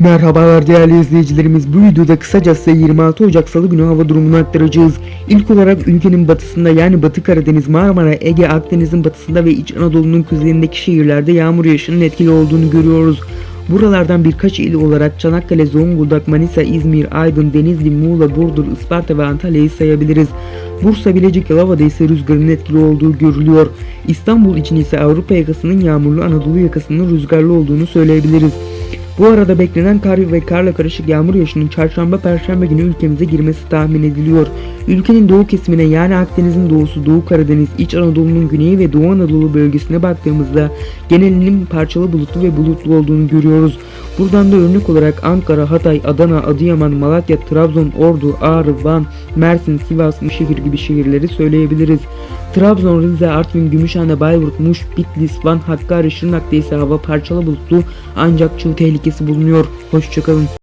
Merhabalar değerli izleyicilerimiz. Bu videoda kısacası 26 Ocak Salı günü hava durumunu aktaracağız. İlk olarak ülkenin batısında yani Batı Karadeniz, Marmara, Ege, Akdeniz'in batısında ve İç Anadolu'nun kuzeyindeki şehirlerde yağmur yağışının etkili olduğunu görüyoruz. Buralardan birkaç il olarak Çanakkale, Zonguldak, Manisa, İzmir, Aydın, Denizli, Muğla, Burdur, Isparta ve Antalya'yı sayabiliriz. Bursa, Bilecik, Yalova'da ise rüzgarın etkili olduğu görülüyor. İstanbul için ise Avrupa yakasının yağmurlu, Anadolu yakasının rüzgarlı olduğunu söyleyebiliriz. Bu arada beklenen kar ve karla karışık yağmur yağışının çarşamba perşembe günü ülkemize girmesi tahmin ediliyor. Ülkenin doğu kesimine yani Akdeniz'in doğusu, Doğu Karadeniz, İç Anadolu'nun güneyi ve Doğu Anadolu bölgesine baktığımızda genelinin parçalı bulutlu ve bulutlu olduğunu görüyoruz. Buradan da örnek olarak Ankara, Hatay, Adana, Adıyaman, Malatya, Trabzon, Ordu, Ağrı, Van, Mersin, Sivas, Mışıhir gibi şehirleri söyleyebiliriz. Trabzon, Rize, Artvin, Gümüşhane, Bayburt, Muş, Bitlis, Van, Hakkari, Şırnak'ta ise hava parçalı bulutlu ancak çığ tehlikesi bulunuyor. Hoşçakalın.